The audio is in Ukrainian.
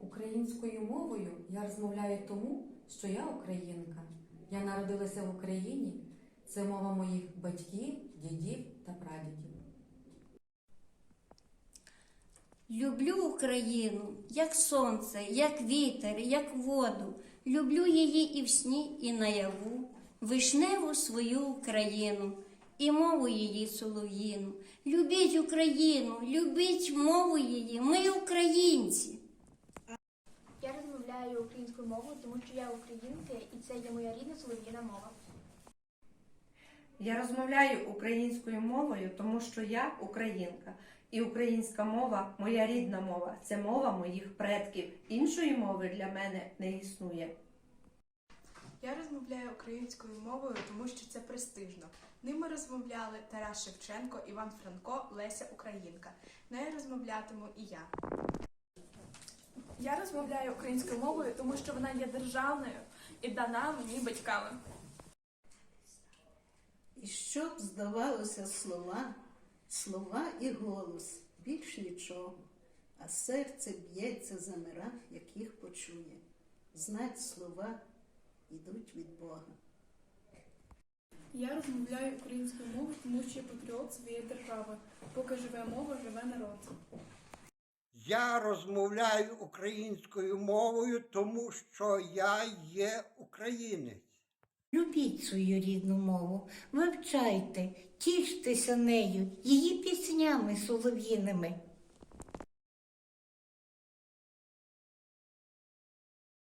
Українською мовою я розмовляю тому, що я українка. Я народилася в Україні. Це мова моїх батьків, дідів та прадідів. Люблю Україну, як сонце, як вітер, як воду. Люблю її і в сні, і наяву, вишневу свою Україну, і мову її солов'їну. Любіть Україну, любіть мову її, ми українці. Я розмовляю українською мовою, тому що я українка і це є моя рідна солов'їна мова. Я розмовляю українською мовою, тому що я українка. І українська мова моя рідна мова. Це мова моїх предків. Іншої мови для мене не існує. Я розмовляю українською мовою, тому що це престижно. Ними розмовляли Тарас Шевченко, Іван Франко, Леся Українка. Нею розмовлятиму і я. Я розмовляю українською мовою, тому що вона є державною і дана мені батьками. І щоб здавалося слова, слова і голос, більш нічого, а серце б'ється за мира, яких почує. Знать слова йдуть від Бога. Я розмовляю українською мовою, тому що я патріот своєї держави. Поки живе мова, живе народ. Я розмовляю українською мовою, тому що я є українець. Любіть свою рідну мову, вивчайте, тіштеся нею, її піснями солов'їними.